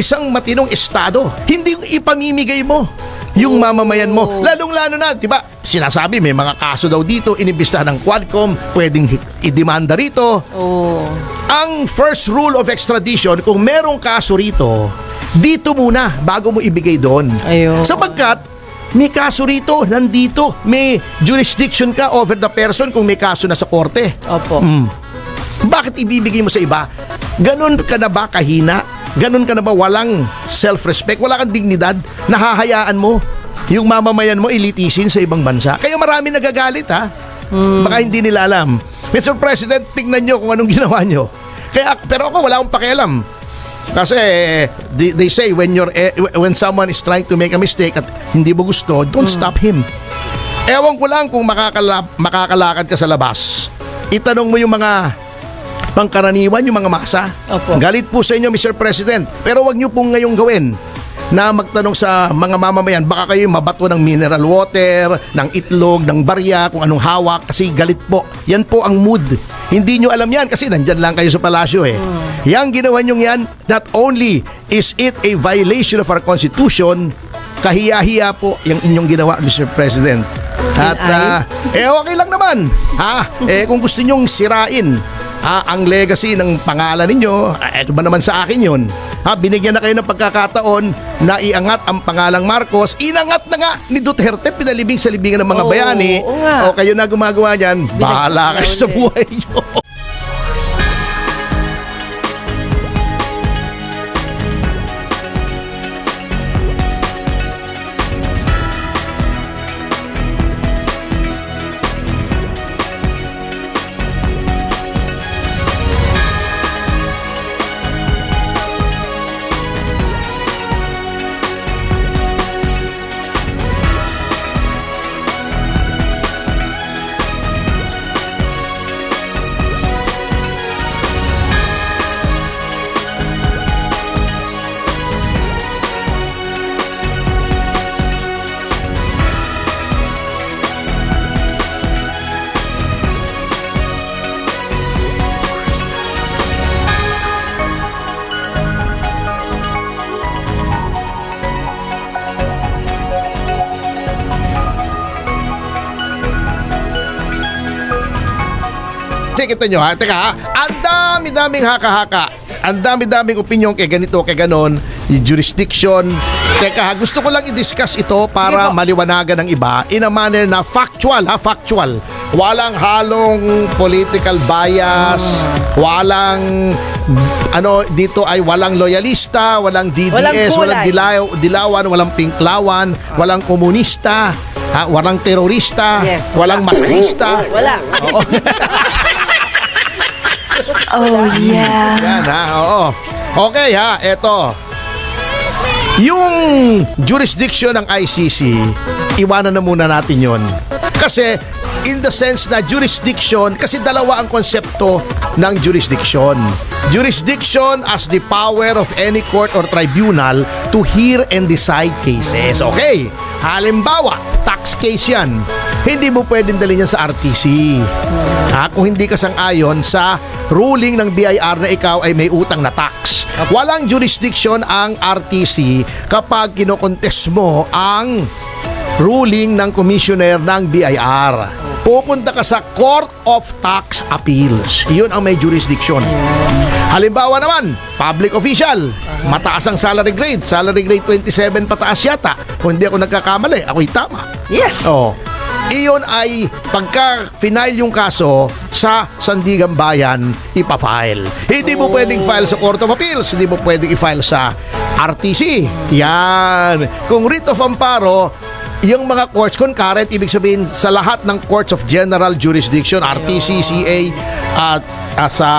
ng isang matinong estado. Hindi ipamimigay mo yung mamamayan mo. Lalong-lalo na, di ba, sinasabi may mga kaso daw dito, inimbistahan ng Quadcom, pwedeng idemanda rito. Oo. Ang first rule of extradition, kung merong kaso rito, dito muna bago mo ibigay doon. Ayun. Sapagkat may kaso rito, nandito, may jurisdiction ka over the person kung may kaso na sa korte. Opo. Mm. Bakit ibibigay mo sa iba? Ganon ka na ba kahina? Ganon ka na ba walang self-respect? Wala kang dignidad? Nahahayaan mo yung mamamayan mo ilitisin sa ibang bansa? Kaya marami nagagalit ha? Baka hindi nila alam. Mr. President, tingnan nyo kung anong ginawa nyo. Kaya, pero ako wala akong pakialam. Kasi they, they say when you're eh, when someone is trying to make a mistake at hindi mo gusto, don't stop him. Ewan ko lang kung makakala, makakalakad ka sa labas. Itanong mo yung mga pangkaraniwan, yung mga masa. Opo. Galit po sa inyo, Mr. President. Pero wag niyo pong ngayong gawin na magtanong sa mga mamamayan, baka kayo mabato ng mineral water, ng itlog, ng barya, kung anong hawak, kasi galit po. Yan po ang mood. Hindi nyo alam yan kasi nandyan lang kayo sa palasyo eh. Yang ginawa nyo yan, not only is it a violation of our Constitution, kahiya-hiya po yung inyong ginawa, Mr. President. At ah, eh okay lang naman. Ha? Eh kung gusto nyong sirain ha, ang legacy ng pangalan ninyo, ah, eto ba naman sa akin yun? Ha, binigyan na kayo ng pagkakataon na iangat ang pangalang Marcos. Inangat na nga ni Duterte, pinalibing sa libingan ng mga Oo, bayani. oo nga. O kayo na gumagawa niyan, bahala kayo sa buhay nyo. Nyo ha, teka ha, ang dami-daming haka-haka. Ang dami-daming opinion kay ganito, kay ganon, yung jurisdiction. Teka ha, gusto ko lang i-discuss ito para maliwanagan ng iba in a manner na factual ha, factual. Walang halong political bias, walang ano dito ay walang loyalista, walang DDS, Walang walang, dilaw, dilawan, walang pinklawan, walang komunista, ha, walang terorista, Yes, walang maskista. Wala. Oo. Oh, yeah. Yan ha, oo. Okay ha, eto. Yung jurisdiction ng ICC, iwanan na muna natin yon. Kasi in the sense na jurisdiction, kasi dalawa ang konsepto ng jurisdiction. Jurisdiction as the power of any court or tribunal to hear and decide cases. Okay, halimbawa, tax case yan. Hindi mo pwedeng dalhin yan sa RTC. Ha, kung hindi ka sang-ayon sa ruling ng BIR na ikaw ay may utang na tax. Walang jurisdiction ang RTC kapag kinokontes mo ang ruling ng commissioner ng BIR. Pupunta ka sa Court of Tax Appeals. Iyon ang may jurisdiction. Halimbawa naman, public official, mataas ang salary grade. Salary grade 27 pataas yata. Kung hindi ako nagkakamali, ako'y tama. Yes. Oh. Iyon ay pagka final yung kaso sa Sandigan Bayan ipafile. Hindi mo pwedeng file sa Court of Appeals, hindi mo pwedeng i-file sa RTC. Yan. Kung writ of amparo, yung mga courts concurrent, ibig sabihin sa lahat ng courts of general jurisdiction, RTC, CA, at ah, sa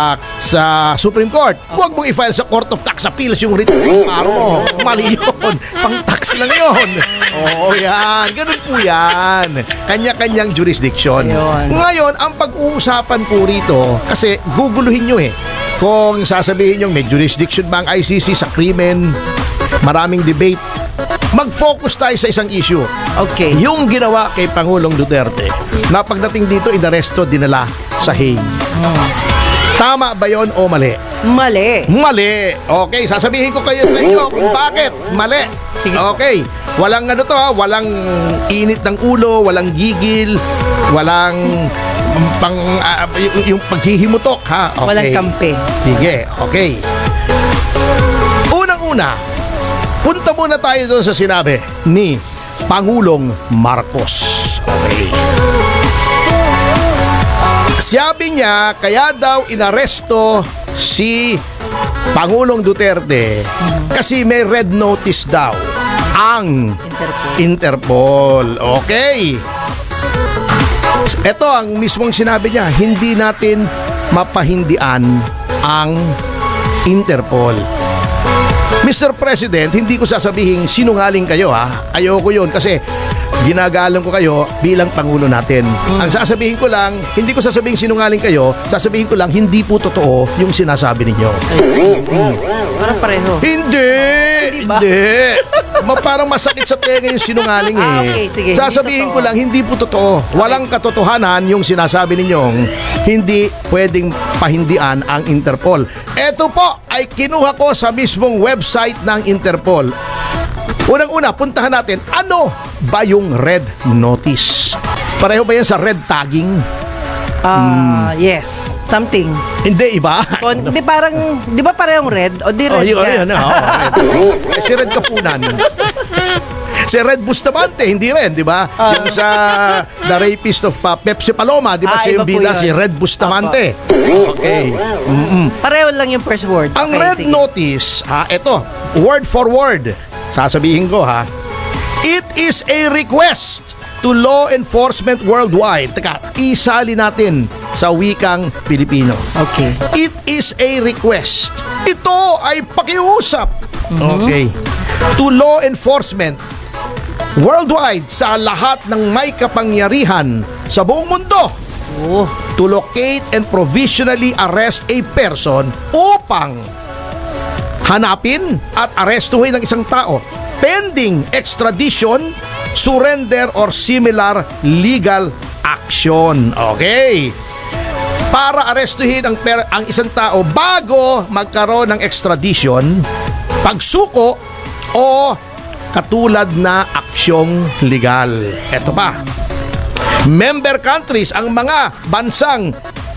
sa Supreme Court. Huwag mong i-file sa Court of Tax Appeals yung writ amparo mo. Mali yun. Pang-tax lang yun. Oo, yan. Ganun po yan. Kanya-kanyang jurisdiction. Ngayon, ang pag-uusapan po rito, kasi guguluhin nyo eh. Kung sasabihin nyo may jurisdiction ba ang ICC sa krimen, maraming debate, mag-focus tayo sa isang issue. Okay. Yung ginawa kay Pangulong Duterte na pagdating dito, inaresto, dinala sa Hague. Tama ba yon o mali? Mali. Mali. Okay, sasabihin ko kayo sa inyo kung bakit mali. Sige. Okay. Walang ano to ha, walang init ng ulo, walang gigil, walang pang ah, yung, yung paghihimutok ha. Okay. Walang kampe. Sige, okay. Unang-una, punta muna tayo doon sa sinabi ni Pangulong Marcos. Okay. Sabi niya, kaya daw inaresto si Pangulong Duterte kasi may red notice daw ang Interpol. Interpol. Okay. Ito ang mismong sinabi niya, hindi natin mapahindian ang Interpol. Mr. President, hindi ko sasabihin sinungaling kayo ha. Ayoko yun kasi ginagalang ko kayo bilang Pangulo natin. Ang sasabihin ko lang, hindi ko sasabihin sinungaling kayo, sasabihin ko lang hindi po totoo yung sinasabi ninyo. Parang pareho. Hindi! Hindi ba? Hindi! Ma, parang masakit sa tenga yung sinungaling eh. Ah, okay, sige. Sasabihin ko lang, hindi po totoo. Walang katotohanan yung sinasabi ninyong hindi pwedeng pahindian ang Interpol. Ito po ay kinuha ko sa mismong website ng Interpol. Unang-una, puntahan natin, ano ba yung red notice? Pareho ba yan sa red tagging? Ah, yes. Something. Hindi, iba? Kon, di parang, di ba parehong red? O di Oh, red yun, ka? yun. Oh, red. Eh, si Red Kapunan. si Red Bustamante, hindi rin, di ba? yung sa The Rapist of uh, Pepsi Paloma, di ba Ah, siya yung bida, si Red Bustamante. Okay. Mm-mm. Pareho lang yung first word. Ang Okay, red sige. notice, ha, ito, word for word, sasabihin ko ha, it is a request to law enforcement worldwide. Teka, isali natin sa wikang Pilipino. Okay. It is a request. Ito ay pakiusap. Okay. To law enforcement worldwide sa lahat ng may kapangyarihan sa buong mundo Oh, to locate and provisionally arrest a person upang hanapin at arestuhin ng isang tao pending extradition, surrender or similar legal action. Okay. Para arestuhin ang, per- ang isang tao bago magkaroon ng extradition, pagsuko o katulad na aksyong legal. Ito pa. Member countries ang mga bansang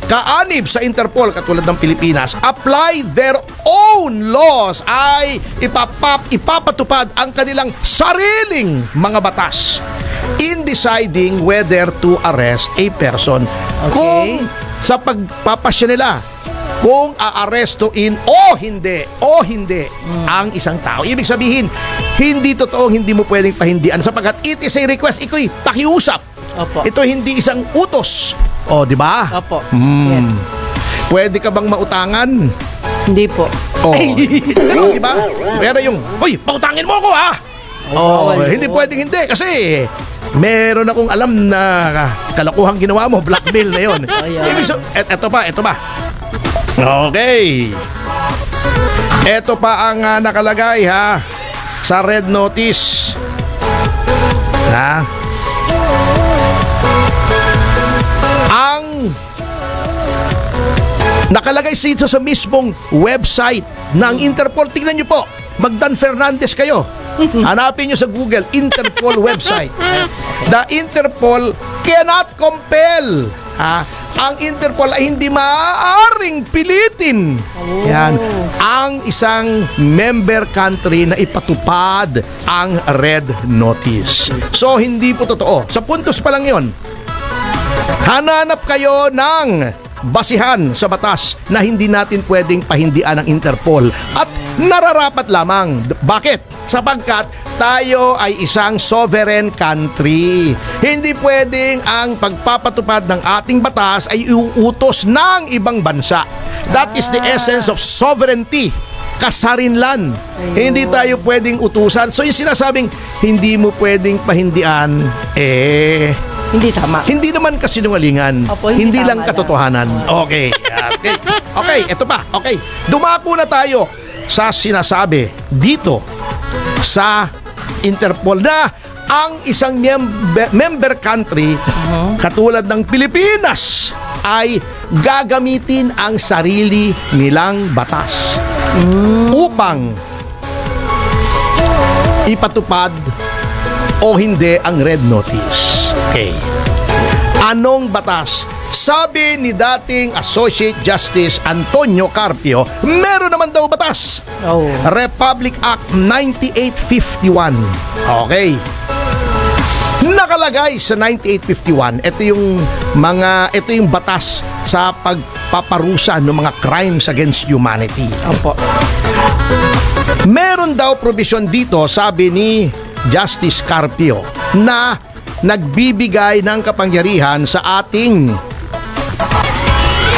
kaanib sa Interpol katulad ng Pilipinas apply their own laws ay ipapap, ipapatupad ang kanilang sariling mga batas in deciding whether to arrest a person kung sa pagpapasya nila kung aarestuin o hindi o hindi ang isang tao. Ibig sabihin, hindi totoo hindi mo pwedeng pahindian sapagkat it is a request. Iko'y pakiusap. Opo. Ito hindi isang utos. O, di ba? Opo. Hmm. Yes. Pwede ka bang mautangan? Hindi po. Oh, ganun, di ba? Pero yung, uy, pautangin mo ako ha! Oh, bawal hindi yun. pwedeng hindi kasi meron akong alam na kalokohang ginawa mo, blackmail na yon. Ayan. Ibig so, et, eto pa, eto pa. Okay. Eto pa ang ah, nakalagay ha sa red notice. Ha? Nakalagay dito sa mismong website ng Interpol. Tingnan nyo po, Magdan Fernandez kayo. Hanapin nyo sa Google, Interpol website. The Interpol cannot compel. Ha? Ang Interpol ay hindi maaaring pilitin. Yan. Ang isang member country na ipatupad ang red notice. So, hindi po totoo. Sa puntos pa lang yon. Hananap kayo ng basihan sa batas na hindi natin pwedeng pahindian ng Interpol at nararapat lamang. Bakit? Sapagkat tayo ay isang sovereign country. Hindi pwedeng ang pagpapatupad ng ating batas ay iuutos ng ibang bansa. That is the essence of sovereignty kasarinlan. Hindi tayo pwedeng utusan. So yung sinasabing hindi mo pwedeng pahindian, eh, Hindi tama. hindi naman kasinungalingan. Opo, hindi hindi lang tama katotohanan. Okay. Okay. Okay, ito pa. Okay. Dumako na tayo sa sinasabi dito sa Interpol na ang isang member, member country Uh-huh. katulad ng Pilipinas ay gagamitin ang sarili nilang batas upang ipatupad o hindi ang red notice. Okay. Anong batas? Sabi ni dating Associate Justice Antonio Carpio, meron naman daw batas. Oh. Republic Act 9851. Okay. Nakalagay sa 9851, ito yung mga ito yung batas sa pagpaparusa ng mga crimes against humanity. Opo. Meron daw provision dito, sabi ni Justice Carpio, na nagbibigay ng kapangyarihan sa ating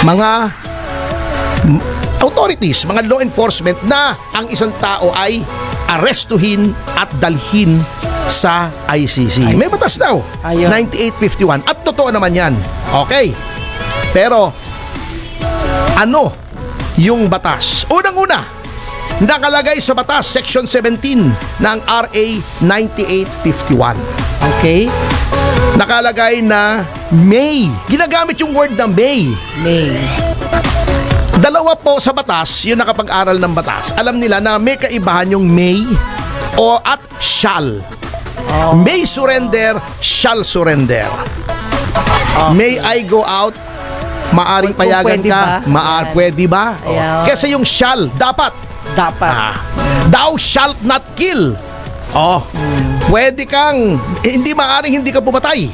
mga authorities, mga law enforcement na ang isang tao ay arestuhin at dalhin sa ICC. May batas daw. Ayun. 9851. At totoo naman yan. Okay. Pero, ano yung batas? Unang-una, nakalagay sa batas Section 17 ng RA 9851. Okay. Nakalagay na may. Ginagamit yung word na may. May. Dalawa po sa batas, yung nakapag-aral ng batas, alam nila na may kaibahan yung may o at shall. May surrender, shall surrender. May I go out? Maaring Kung payagan pwede ka? ba? Maar, Yan. pwede ba? O, Ayan. Kasi yung shall, dapat. Dapat. Ah, thou shalt not kill. Oh, pwede kang, eh, hindi maaring hindi ka pumatay.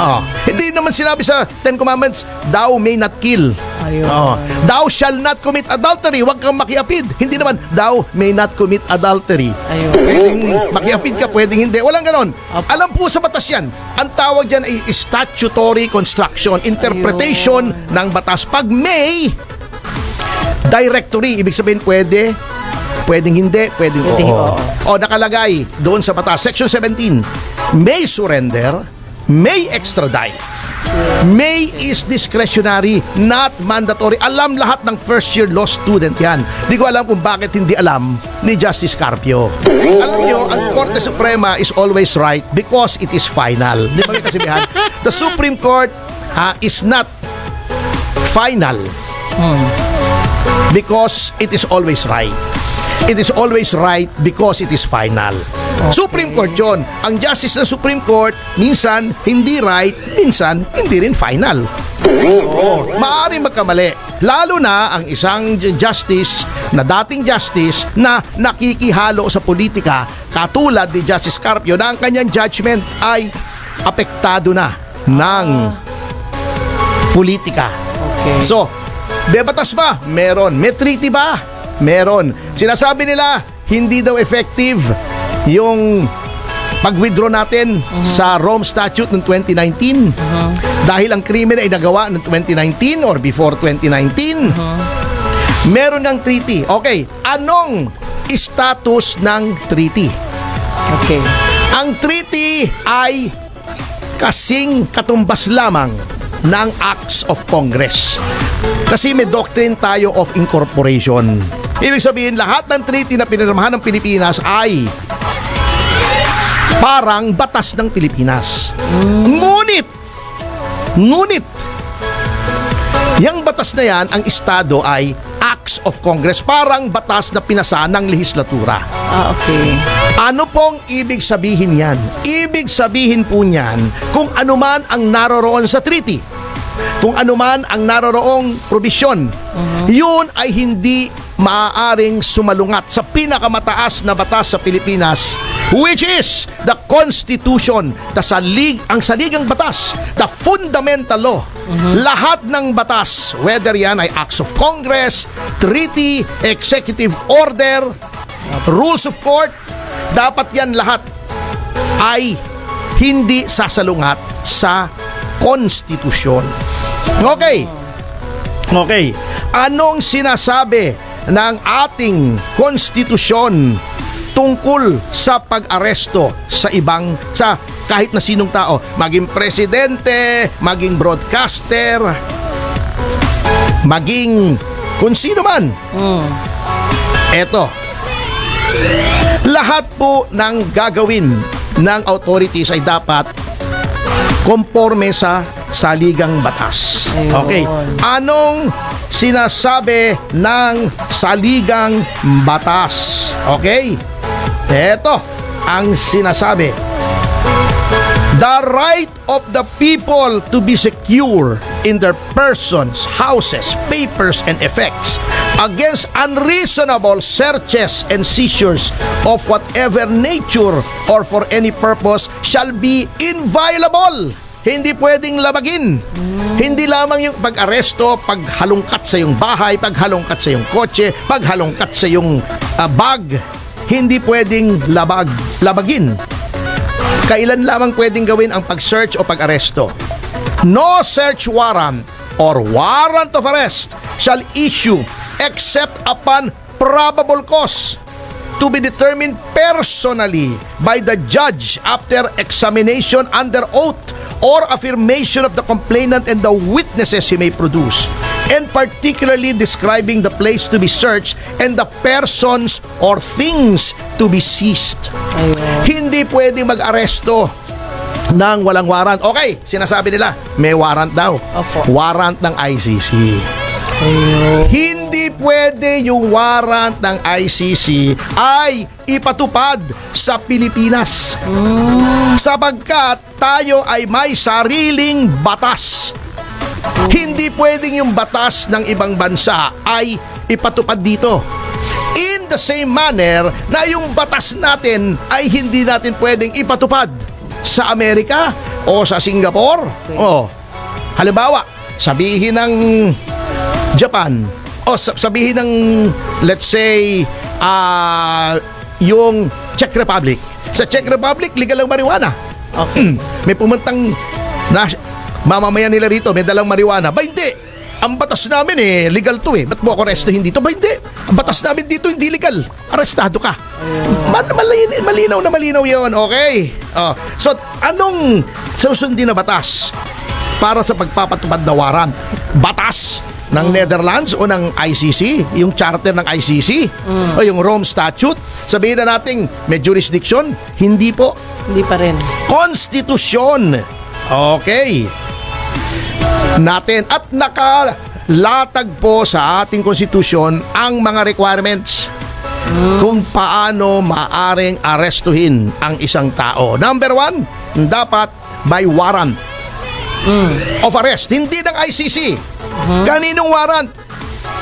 Oh, hindi naman sinabi sa Ten Commandments, thou may not kill. Ayun. Oh, thou shall not commit adultery. Huwag kang makiapid. Hindi naman, thou may not commit adultery. Ayun. Pwedeng makiapid ka, pwedeng hindi. Walang ganon. Opo. Alam po sa batas yan. Ang tawag dyan ay statutory construction, interpretation ng batas. Pag may directory, ibig sabihin pwede, pwedeng hindi, pwedeng Pwedeng oo. oo. O nakalagay doon sa batas, section 17, may surrender, may extradite. May is discretionary, not mandatory. Alam lahat ng first year law student yan. Di ko alam kung bakit hindi alam ni Justice Carpio. Alam nyo, ang Korte Suprema is always right because it is final. Di ba may kasabihan? The Supreme Court ah, is not final because it is always right. It is always right because it is final. Supreme Court yon. Ang justice ng Supreme Court, minsan hindi right, minsan hindi rin final. Oo, maaari magkamali. Lalo na ang isang justice na dating justice na nakikihalo sa politika katulad ni Justice Carpio na ang kanyang judgment ay apektado na ng politika. Okay. So, may batas ba? Meron. May treaty ba? Meron. Sinasabi nila, hindi daw effective yung pag-withdraw natin sa Rome Statute ng 2019 dahil ang krimen ay nagawa ng 2019 or before 2019. Meron ng treaty. Okay, anong status ng treaty? Okay. Ang treaty ay kasing katumbas lamang ng Acts of Congress. Kasi may doctrine tayo of incorporation. Ibig sabihin, lahat ng treaty na pinirmahan ng Pilipinas ay parang batas ng Pilipinas. Ngunit, ngunit, yung batas na yan, ang Estado ay Acts of Congress, parang batas na pinasa ng lehislatura. Ah, okay. Ano pong ibig sabihin yan? Ibig sabihin po niyan kung ano man ang naroroon sa treaty, kung ano man ang naroroong probisyon, yun ay hindi maaaring sumalungat sa pinakamataas na batas sa Pilipinas which is the Constitution, the salig, ang saligang batas, the fundamental law. Lahat ng batas, whether yan ay acts of Congress, treaty, executive order, rules of court, dapat yan lahat ay hindi sasalungat sa konstitusyon. Okay. Okay. Anong sinasabi ng ating konstitusyon tungkol sa pag-aresto sa ibang sa kahit na sinong tao, maging presidente, maging broadcaster, maging kung sino man. Eto, lahat po ng gagawin ng authorities ay dapat konforme sa saligang batas. Okay. Anong sinasabi ng saligang batas? Okay? Ito ang sinasabi. The right of the people to be secure in their persons, houses, papers, and effects against unreasonable searches and seizures of whatever nature or for any purpose shall be inviolable. Hindi pwedeng labagin. Hindi lamang yung pag-aresto, paghalongkat sa yung bahay, paghalongkat sa yung kotse, paghalongkat sa yung ah, bag. Hindi pwedeng labag, labagin kailan lamang pwedeng gawin ang pag-search o pag-aresto. No search warrant or warrant of arrest shall issue except upon probable cause to be determined personally by the judge after examination under oath or affirmation of the complainant and the witnesses he may produce and particularly describing the place to be searched and the persons or things to be seized. Hindi pwedeng mag-aresto ng walang warrant. Okay, sinasabi nila, may warrant daw. Opo. Warrant ng ICC. Ayun. Hindi pwede yung warrant ng ICC ay ipatupad sa Pilipinas. Sapagkat tayo ay may sariling batas. Hindi pwedeng yung batas ng ibang bansa ay ipatupad dito. In the same manner na yung batas natin ay hindi natin pwedeng ipatupad sa Amerika o sa Singapore. Oh. Halimbawa, sabihin ng Japan o sa- sabihin ng let's say ah yung Czech Republic. Sa Czech Republic legal ang marijuana. Okay. May pumuntang na mamamayan nila rito, may dalang marijuana. Ba hindi? Ang batas namin eh, legal to eh. Ba't mo ako arrestuhin dito? Ba hindi? Ang batas namin dito hindi legal. Arestado ka. Mal- malin- malinaw na malinaw yun. Okay. Oh. So, anong susundin na batas para sa pagpapatupad na warrant? Batas ng Netherlands o ng ICC, yung charter ng ICC, o yung Rome Statute. Sabihin na natin, may jurisdiction? Hindi po Hindi pa rin. konstitusyon. Okay. Natin at nakalatag po sa ating konstitusyon ang mga requirements kung paano maaring arestuhin ang isang tao. Number one, dapat by warrant of arrest. Hindi ng ICC. Kaninong warrant?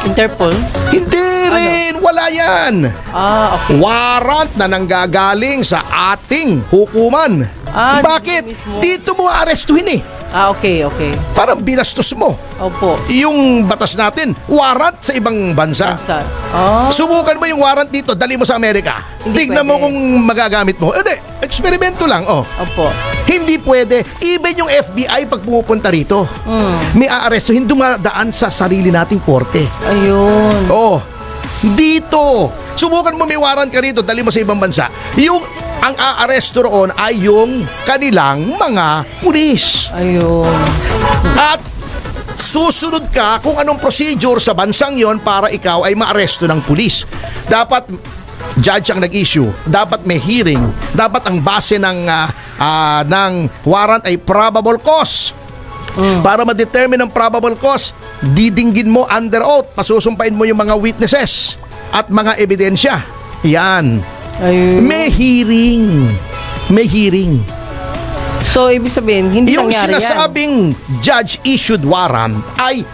Interpol? Hindi rin. Wala yan. Ah, okay. Warrant na nanggagaling sa ating hukuman. Ah, Bakit? Dito mo arestuhin eh. Ah, okay, okay. Parang binastos mo. Opo. Yung batas natin, warrant sa ibang bansa. Sa, ah, Subukan mo yung warrant dito, dali mo sa Amerika. Hindi Tignan mo pwede. kung magagamit mo. Hindi, eksperimento lang. Oh. opo. Hindi pwede. Even yung FBI pag pumupunta rito, Hmm. may aarestuhin dumadaan sa sarili nating korte. Ayun. Oh, dito. Subukan mo may warrant ka rito, dali mo sa ibang bansa. Yung ang aaresto roon ay yung kanilang mga pulis. Ayun. At susunod ka kung anong procedure sa bansang yon para ikaw ay maaresto ng pulis. Dapat judge ang nag-issue, dapat may hearing, dapat ang base ng ah, ah, ng warrant ay probable cause. Para ma-determine ang probable cause, didinggin mo under oath, pasusumpain mo yung mga witnesses at mga ebidensya. Yan. Ayun. May hearing. May hearing. So, ibig sabihin, hindi Yung nangyari yan. sinasabing judge-issued warrant ay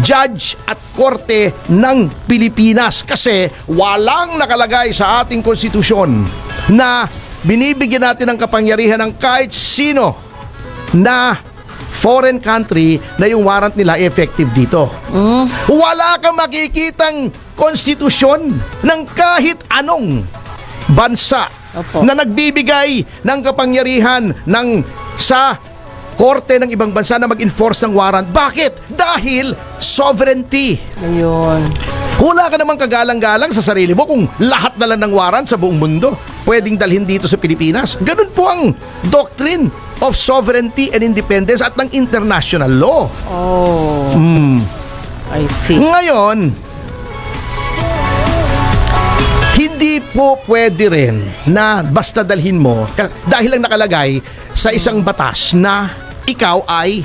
judge at korte ng Pilipinas kasi walang nakalagay sa ating konstitusyon na binibigyan natin ng kapangyarihan ng kahit sino na foreign country na yung warrant nila effective dito. Wala kang makikitang konstitusyon ng kahit anong bansa Opo. na nagbibigay ng kapangyarihan ng sa korte ng ibang bansa na mag-enforce ng warrant. Bakit? Dahil sovereignty. Ayun. Wala ka namang kagalang-galang sa sarili mo kung lahat na lang ng warrant sa buong mundo pwedeng dalhin dito sa Pilipinas. Ganun po ang doctrine of sovereignty and independence at ng international law. Oh, Hmm. I see. Ngayon, hindi po pwede rin na basta dalhin mo dahil lang nakalagay sa isang batas na ikaw ay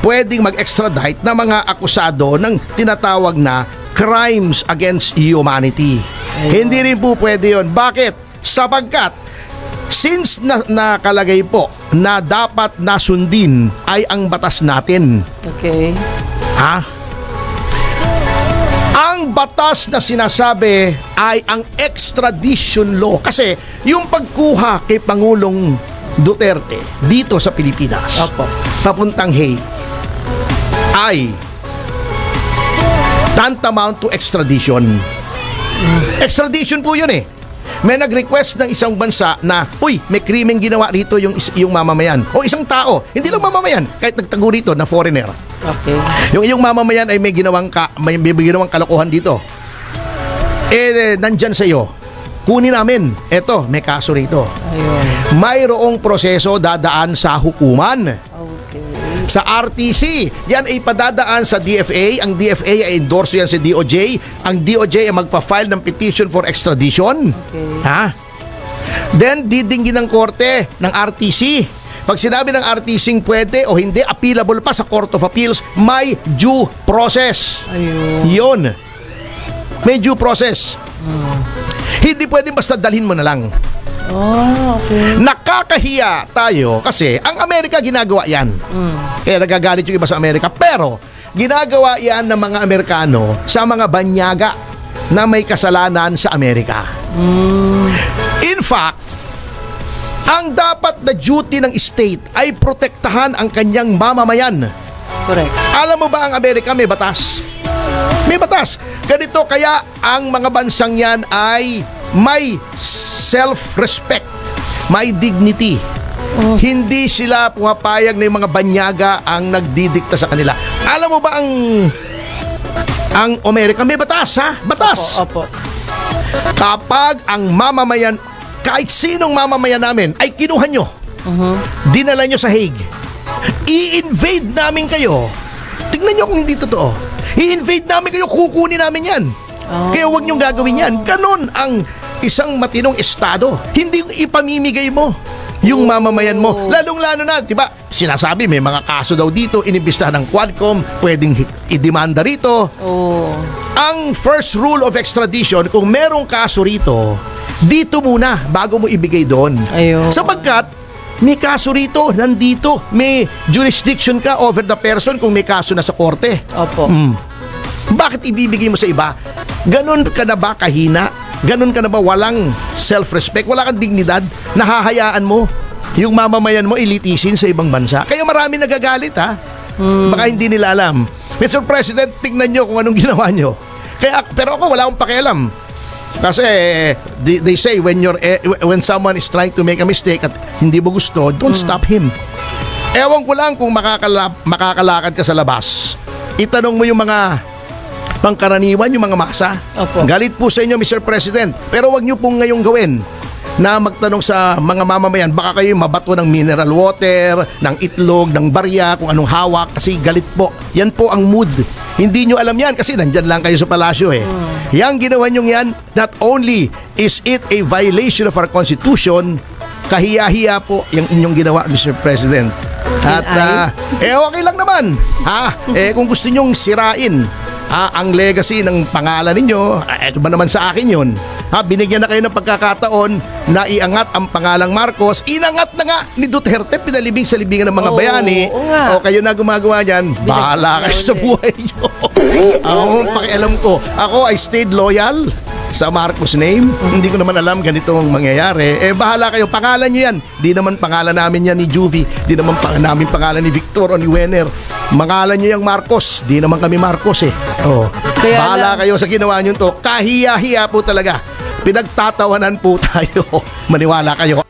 pwedeng mag-extradite na mga akusado ng tinatawag na crimes against humanity. Hindi rin po pwede yun. Bakit? Sapagkat since na nakalagay po na dapat nasundin ay ang batas natin. Okay. Ha? Batas na sinasabi ay ang extradition law. Kasi yung pagkuha kay Pangulong Duterte dito sa Pilipinas, Opo. papuntang Hague, ay tantamount to extradition. Extradition po yun eh. May nag-request ng isang bansa na, uy, may krimeng ginawa rito yung, yung mamamayan. O isang tao, hindi lang mamamayan, kahit nagtago rito na foreigner. Okay. Yung yung mamamayan ay may ginawang ka, may, may ginawang kalokohan dito. Eh nandyan sa iyo. Kunin namin. Eto, may kaso rito. Ayun. Mayroong proseso dadaan sa hukuman. Sa RTC, yan ay padadaan sa DFA. Ang DFA ay endorse yan sa DOJ. Ang DOJ ay magpa-file ng petition for extradition. Okay. Ha? Then, didinggin ng korte ng RTC. Pag sinabi ng RTC pwede o hindi, appealable pa sa Court of Appeals, may due process. Ayun. Yun. May due process. Hindi pwede basta dalhin mo na lang. Oh, okay. Nakakahiya tayo kasi ang Amerika ginagawa yan. Kaya nagagalit yung iba sa Amerika. Pero, ginagawa yan ng mga Amerikano sa mga banyaga na may kasalanan sa Amerika. In fact, ang dapat na duty ng state ay protektahan ang kanyang mamamayan. Correct. Alam mo ba ang Amerika may batas? May batas. Ganito kaya ang mga bansang yan ay may self-respect, may dignity. Hindi sila pumapayag na yung mga banyaga ang nagdidikta sa kanila. Alam mo ba ang ang Amerika may batas ha? Batas. Opo. Kapag ang mamamayan, kahit sinong mamamayan namin ay kinuha nyo, dinala nyo sa Hague, i-invade namin kayo. Tingnan nyo kung hindi totoo. I-invade namin kayo, kukunin namin yan. Oh. Kaya huwag nyong gagawin yan. Ganon ang isang matinong estado. Hindi yung ipamimigay mo yung mamamayan mo. Lalong-lalo na, di ba, sinasabi may mga kaso daw dito, inimbistahan ng Quadcom, pwedeng idemanda rito. Oh. Ang first rule of extradition, kung merong kaso rito, dito muna bago mo ibigay doon. Ayun. Sapagkat may kaso rito, nandito, may jurisdiction ka over the person kung may kaso na sa korte. Opo. Mm. Bakit ibibigay mo sa iba? Ganon ka na ba kahina? Ganon ka na ba walang self-respect? Wala kang dignidad? Nahahayaan mo yung mamamayan mo ilitisin sa ibang bansa? Kaya marami nagagalit ha? Baka hindi nila alam. Mr. President, tingnan nyo kung anong ginawa nyo. Kaya, pero ako wala akong pakialam. Kasi they, they say when you're eh, when someone is trying to make a mistake at hindi mo gusto, don't stop him. Ewan ko lang kung makakala, makakalakad ka sa labas. Itanong mo yung mga pangkaraniwan, yung mga masa. Opo. Galit po sa inyo, Mr. President. Pero wag niyo pong ngayong gawin na magtanong sa mga mamamayan. Baka kayo mabato ng mineral water, ng itlog, ng barya, kung anong hawak. Kasi galit po. Yan po ang mood. Hindi nyo alam yan kasi nandyan lang kayo sa palasyo eh. Yang ginawa nyo yan, not only is it a violation of our Constitution, kahiya-hiya po yung inyong ginawa, Mr. President. At ah, eh okay lang naman. Ha? Eh kung gusto nyong sirain ah, ang legacy ng pangalan ninyo, ah, eto ba naman sa akin yun? Ha, binigyan na kayo ng pagkakataon na iangat ang pangalang Marcos. Inangat na nga ni Duterte, pinalibing sa libingan ng mga Oo, bayani. oo nga. O kayo na gumagawa niyan, bahala kayo sa buhay nyo. Ako, pakialam ko. Ako, I stayed loyal sa Marcos name. Hindi ko naman alam ganito ang mangyayari. Eh, bahala kayo. Pangalan nyo yan. Di naman pangalan namin yan ni Juvie. Di naman pang namin pangalan ni Victor o ni Wenner. Mangalan nyo yung Marcos. Di naman kami Marcos eh. Oh. Kaya bahala lang- kayo sa ginawa nyo to. Kahiya-hiya po talaga. Pinagtatawanan po tayo. Maniwala kayo.